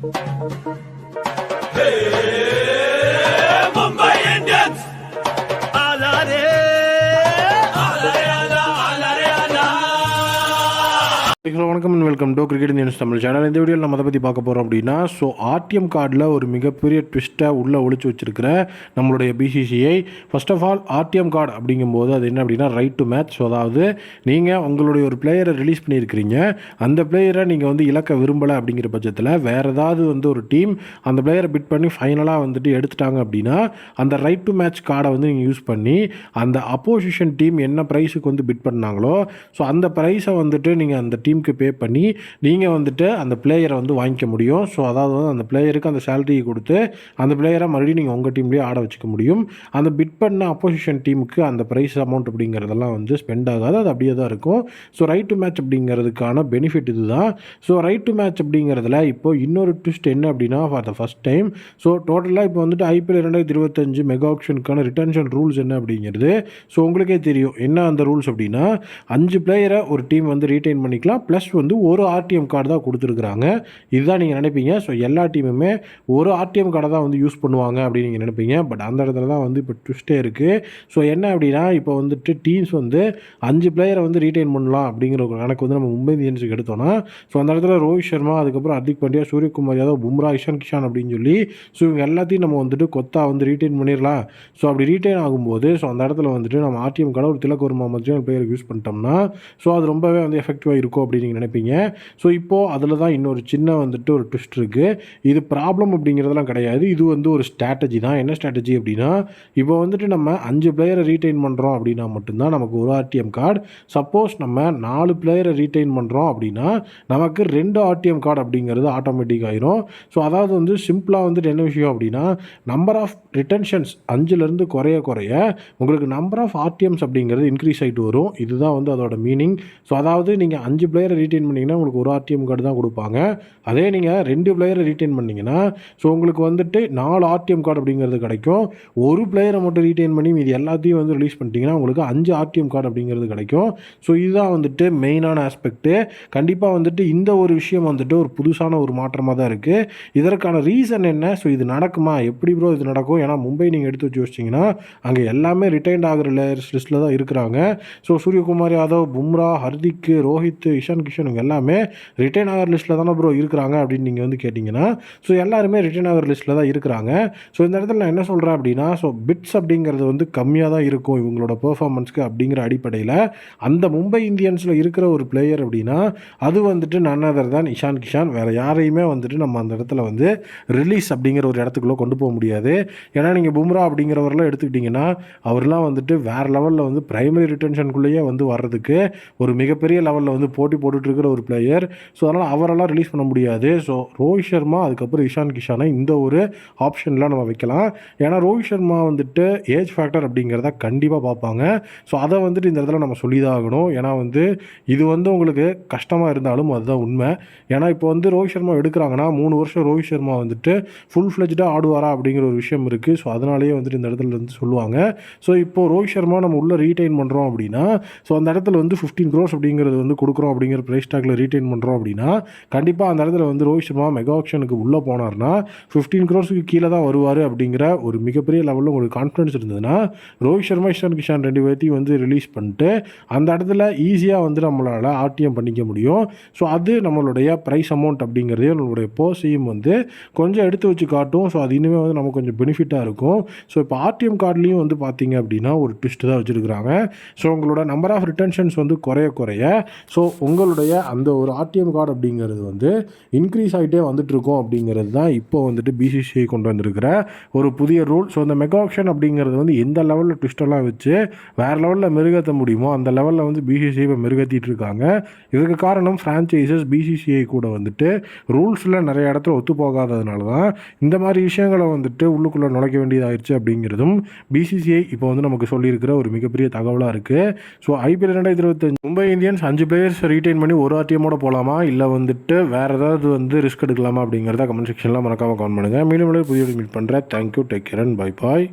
Música hello வணக்கம் and welcome to cricket news Tamil channel இந்த வீடியோவில் நம்ம அதை பற்றி பார்க்க போகிறோம் அப்படின்னா ஸோ ஆர்டிஎம் கார்டில் ஒரு மிகப்பெரிய ட்விஸ்ட்டை உள்ளே ஒழிச்சு வச்சிருக்கிற நம்மளுடைய BCCI first of all RTM card அப்படிங்கும்போது அது என்ன அப்படின்னா ரைட் டு மேட்ச் ஸோ அதாவது நீங்கள் உங்களுடைய ஒரு பிளேயரை ரிலீஸ் பண்ணியிருக்கிறீங்க. அந்த பிளேயரை நீங்கள் வந்து இழக்க விரும்பலை அப்படிங்கிற பட்சத்தில் வேறு ஏதாவது வந்து ஒரு டீம் அந்த பிளேயரை பிட் பண்ணி ஃபைனலாக வந்துட்டு எடுத்துட்டாங்க அப்படின்னா அந்த ரைட் டு மேட்ச் கார்டை வந்து நீங்கள் யூஸ் பண்ணி அந்த அப்போசிஷன் டீம் என்ன ப்ரைஸுக்கு வந்து பிட் பண்ணாங்களோ ஸோ அந்த ப்ரைஸை வந்துட்டு நீங்கள் அந்த டீமுக்கு பே பண்ணி நீங்கள் வந்துட்டு அந்த பிளேயரை வந்து வாங்கிக்க முடியும். ஸோ அதாவது வந்து அந்த பிளேயருக்கு அந்த சேலரியை கொடுத்து அந்த பிளேயரை மறுபடியும் நீங்கள் உங்கள் டீம்லேயே ஆட வச்சுக்க முடியும். அந்த பிட் பண்ண அப்போசிஷன் டீமுக்கு அந்த ப்ரைஸ் அமௌண்ட் அப்படிங்கிறதெல்லாம் வந்து ஸ்பெண்ட் ஆகாது. அது அப்படியே தான் இருக்கும். ஸோ ரைட் டு மேட்ச் அப்படிங்கிறதுக்கான பெனிஃபிட் இதுதான். ஸோ ரைட் டு மேட்ச் அப்படிங்கிறதுல இப்போ இன்னொரு ட்விஸ்ட் என்ன அப்படின்னா for the first time so டோட்டலாக இப்போ வந்துட்டு ஐபிஎல் ரெண்டாயிரத்தி இருபத்தஞ்சு மெகா ஆப்ஷனுக்கான ரிட்டன்ஷன் ரூல்ஸ் என்ன அப்படிங்கிறது ஸோ உங்களுக்கே தெரியும். என்ன அந்த ரூல்ஸ் அப்படின்னா அஞ்சு பிளேயரை ஒரு டீம் வந்து ரீட்டைன் பண்ணிக்கலாம். ப்ளஸ் வந்து ஒரு ஆர்டிஎம் கார்டு தான் கொடுத்துருக்குறாங்க. இதுதான் நீங்கள் நினைப்பீங்க. ஸோ எல்லா டீமுமே ஒரு ஆர்டிஎம் கார்டை தான் வந்து யூஸ் பண்ணுவாங்க அப்படின்னு நீங்கள் நினைப்பீங்க. பட் அந்த இடத்துல தான் வந்து இப்போ ட்விஸ்ட்டே இருக்குது ஸோ என்ன அப்படின்னா இப்போ வந்துட்டு டீம்ஸ் வந்து அஞ்சு பிளேயரை வந்து ரீட்டைன் பண்ணலாம் அப்படிங்கிற ஒரு கணக்கு வந்து நம்ம மும்பை இந்தியன்ஸுக்கு எடுத்தோம்னா ஸோ அந்த இடத்துல ரோஹித் சர்மா அதுக்கப்புறம் ஹர்திக் பாண்டியா சூரியகுமார் யாதவ் பும்ரா இஷான் கிஷான் அப்படின்னு சொல்லி ஸோ இவங்க எல்லாத்தையும் நம்ம வந்துட்டு கொத்தா வந்து ரீட்டைன் பண்ணிடலாம். ஸோ அப்படி ரீட்டைன் ஆகும்போது ஸோ அந்த இடத்துல வந்துட்டு நம்ம ஆர்டிஎம் கார்டை ஒரு திலக் வர்மா மத்தியான பிளேயருக்கு யூஸ் பண்ணிட்டோம்னா ஸோ அது ரொம்பவே வந்து எஃபெக்டிவாக இருக்கும் அப்படின்னு நீங்கள் நினைப்பீங்க. ஸோ இப்போது அதில் தான் இன்னொரு சின்ன வந்துட்டு ஒரு ட்விஸ்ட் இருக்குது இது ப்ராப்ளம் அப்படிங்கிறதெல்லாம் கிடையாது. இது வந்து ஒரு ஸ்ட்ராட்டஜி தான். என்ன ஸ்ட்ராட்டஜி அப்படின்னா இப்போ வந்துட்டு நம்ம அஞ்சு பிளேயரை ரீட்டைன் பண்ணுறோம் அப்படின்னா மட்டும்தான் நமக்கு ஒரு ஆர்டிஎம் கார்டு சப்போஸ் நம்ம நாலு பிளேயரை ரீட்டைன் பண்ணுறோம் அப்படின்னா நமக்கு ரெண்டு ஆர்டிஎம் கார்டு அப்படிங்கிறது ஆட்டோமேட்டிக் ஆயிரும். ஸோ அதாவது வந்து சிம்பிளாக வந்துட்டு என்ன விஷயம் அப்படின்னா நம்பர் ஆஃப் ரிட்டன்ஷன்ஸ் அஞ்சுலேருந்து குறைய குறைய உங்களுக்கு நம்பர் ஆஃப் ஆர்டிஎம்ஸ் அப்படிங்கிறது இன்க்ரீஸ் ஆகிட்டு வரும். இதுதான் வந்து அதோட மீனிங் ஸோ அதாவது நீங்கள் அஞ்சு பிளேயரை ரீட்டைன் பண்ணிங்கன்னா உங்களுக்கு ஒரு ஆர்டிஎம் கார்டு தான் கொடுப்பாங்க. அதே நீங்கள் ரெண்டு பிளேயரை ரீட்டைன் பண்ணிங்கன்னா ஸோ உங்களுக்கு வந்துட்டு நாலு ஆர்டிஎம் கார்டு அப்படிங்கிறது கிடைக்கும். ஒரு பிளேயரை மட்டும் ரீட்டைன் பண்ணி மீதி எல்லாத்தையும் வந்து ரிலீஸ் பண்ணிட்டீங்கன்னா உங்களுக்கு அஞ்சு ஆர்டிஎம் கார்டு அப்படிங்கிறது கிடைக்கும். ஸோ இதுதான் வந்துட்டு மெயினான ஆஸ்பெக்ட்டு கண்டிப்பாக வந்துட்டு இந்த ஒரு விஷயம் வந்துட்டு ஒரு புதுசான ஒரு மாற்றமாக தான் இருக்குது இதற்கான ரீசன் என்ன? ஸோ இது நடக்குமா? எப்படி ப்ரோ இது நடக்கும்? ஏன்னா மும்பை நீங்கள் எடுத்து வச்சு யோசிச்சிங்கன்னா அங்கே எல்லாமே ரிட்டைன்ட் ஆகிற லேயர்ஸ் லிஸ்ட்டில் தான் இருக்கிறாங்க. ஸோ சூரியகுமார் யாதவ் பும்ரா ஹர்திக் ரோஹித் இஷான் கிஷன் இவங்க எல்லாமே ரிட்டைன் ஆகிற லிஸ்ட்டில் தானே ப்ரோ இருக்கிறாங்க அப்படின்னு நீங்கள் வந்து கேட்டிங்கன்னா ஸோ எல்லாருமே ரிட்டைன் ஆகிற லிஸ்ட்டில் தான் இருக்கிறாங்க. ஸோ இந்த இடத்துல நான் என்ன சொல்கிறேன் அப்படின்னா ஸோ பிட்ஸ் அப்படிங்கிறது வந்து கம்மியாக தான் இருக்கும் இவங்களோட பெர்ஃபார்மன்ஸ்க்கு அப்படிங்கிற அடிப்படையில். அந்த மும்பை இந்தியன்ஸில் இருக்கிற ஒரு பிளேயர் அப்படின்னா அது வந்துட்டு நன் அதர் தான் இஷான் கிஷான். வேறு யாரையுமே வந்துட்டு நம்ம அந்த இடத்துல வந்து ரிலீஸ் அப்படிங்கிற ஒரு இடத்துக்குள்ளே கொண்டு போக முடியாது. ஏன்னா நீங்கள் பும்ரா அப்படிங்கிறவரெல்லாம் எடுத்துக்கிட்டிங்கன்னா அவர்லாம் வந்துட்டு வேறு லெவலில் வந்து பிரைமரி ரிட்டன்ஷனுக்குள்ளேயே வந்து வர்றதுக்கு ஒரு மிகப்பெரிய லெவலில் வந்து போட்டி போட்டுட்டு போட்டுட்ருக்கிற ஒரு பிளேயர் ஸோ அதனால் அவரெல்லாம் ரிலீஸ் பண்ண முடியாது. ஸோ ரோஹித் சர்மா அதுக்கப்புறம் இஷான் கிஷானை இந்த ஒரு ஆப்ஷனில் நம்ம வைக்கலாம். ஏன்னா ரோஹித் சர்மா வந்துட்டு ஏஜ் ஃபேக்டர் அப்படிங்கிறத கண்டிப்பாக பார்ப்பாங்க. ஸோ அதை வந்துட்டு இந்த இடத்துல நம்ம சொல்லி தான் ஆகணும். ஏன்னா வந்து இது வந்து உங்களுக்கு கஷ்டமாக இருந்தாலும் அதுதான் உண்மை. ஏன்னா இப்போ வந்து ரோஹித் சர்மா எடுக்கிறாங்கன்னா மூணு வருஷம் ரோஹித் சர்மா வந்துட்டு ஃபுல் ஃப்ளெஜ்டாக ஆடுவாரா அப்படிங்கிற ஒரு விஷயம் இருக்குது ஸோ அதனாலேயே வந்துட்டு இந்த இடத்துல இருந்து சொல்லுவாங்க. ஸோ இப்போ ரோஹித் சர்மா நம்ம உள்ளே ரீட்டைன் பண்ணுறோம் அப்படின்னா ஸோ அந்த இடத்துல வந்து ஃபிஃப்டீன் க்ரோஸ் அப்படிங்கிறது வந்து கொடுக்குறோம் அப்படிங்கிற ப்ரைஸ் டாக்ல ரீட்டைன் பண்ணுறோம் அப்படின்னா கண்டிப்பாக அந்த இடத்துல வந்து ரோஹித் சர்மா மெகா ஆக்ஷனுக்கு உள்ளே போனார்னா ஃபிஃப்டீன் க்ரோர்ஸுக்கு கீழே தான் வருவார் அப்படிங்கிற ஒரு மிகப்பெரிய லெவலில் உங்களுக்கு கான்ஃபிடன்ஸ் இருந்ததுன்னா ரோஹித் சர்மா இஷான் கிஷான் ரெண்டு பேர்த்தையும் வந்து ரிலீஸ் பண்ணிட்டு அந்த இடத்துல ஈஸியாக வந்து நம்மளால் ஆர்டிஎம் பண்ணிக்க முடியும். ஸோ அது நம்மளுடைய ப்ரைஸ் அமௌண்ட் அப்படிங்கிறதே நம்மளுடைய போஸையும் வந்து கொஞ்சம் எடுத்து வச்சு காட்டும். ஸோ அது இனிமேல் வந்து நமக்கு கொஞ்சம் பெனிஃபிட்டாக இருக்கும். ஸோ இப்போ ஆர்டிஎம் கார்ட்லேயும் வந்து பார்த்தீங்க அப்படின்னா ஒரு ட்விஸ்ட் தான் வச்சுருக்குறாங்க. ஸோ உங்களோட நம்பர் ஆஃப் ரிட்டன்ஷன்ஸ் வந்து குறைய குறைய ஸோ உங்களுடைய அந்த ஒரு ஆர்டிஎம் கார்டு அப்படிங்கிறது வந்து இன்க்ரீஸ் ஆகிட்டே வந்துட்டுருக்கோம் அப்படிங்கிறது தான் இப்போ வந்துட்டு பிசிசிஐ கொண்டு வந்திருக்கிற ஒரு புதிய ரூல் ஸோ அந்த மெகா ஆப்ஷன் அப்படிங்கிறது வந்து எந்த லெவலில் ட்விஸ்டெல்லாம் வச்சு வேறு லெவலில் மெருகத்த முடியுமோ அந்த லெவலில் வந்து பிசிசிஐ இப்போ மெருகத்திட்டு இருக்காங்க. இதுக்கு காரணம் ஃப்ரான்ச்சைசஸ் பிசிசிஐ கூட வந்துட்டு ரூல்ஸில் நிறைய இடத்துல ஒத்து போகாததுனால தான் இந்த மாதிரி விஷயங்களை வந்துட்டு உள்ளுக்குள்ளே நுழைக்க வேண்டியதாயிருச்சு அப்படிங்கிறதும் பிசிசிஐ இப்போ வந்து நமக்கு சொல்லியிருக்கிற ஒரு மிகப்பெரிய தகவலாக இருக்குது ஸோ ஐபிஎல் ரெண்டாயிரத்தி இருபத்தஞ்சு மும்பை இந்தியன்ஸ் அஞ்சு பிளேயர்ஸ் ரீட்டைன் பண்ணி ஒரு ஆர்டிஎமோட போகலாமா இல்லை வந்துட்டு வேறு ஏதாவது வந்து ரிஸ்க் எடுக்கலாமா அப்படிங்கிறத கமெண்ட் செக்ஷனில் மறக்காமல் கமெண்ட் பண்ணுங்கள் மீண்டும் புதிய மீட் பண்ணுறேன் thank you take care and bye bye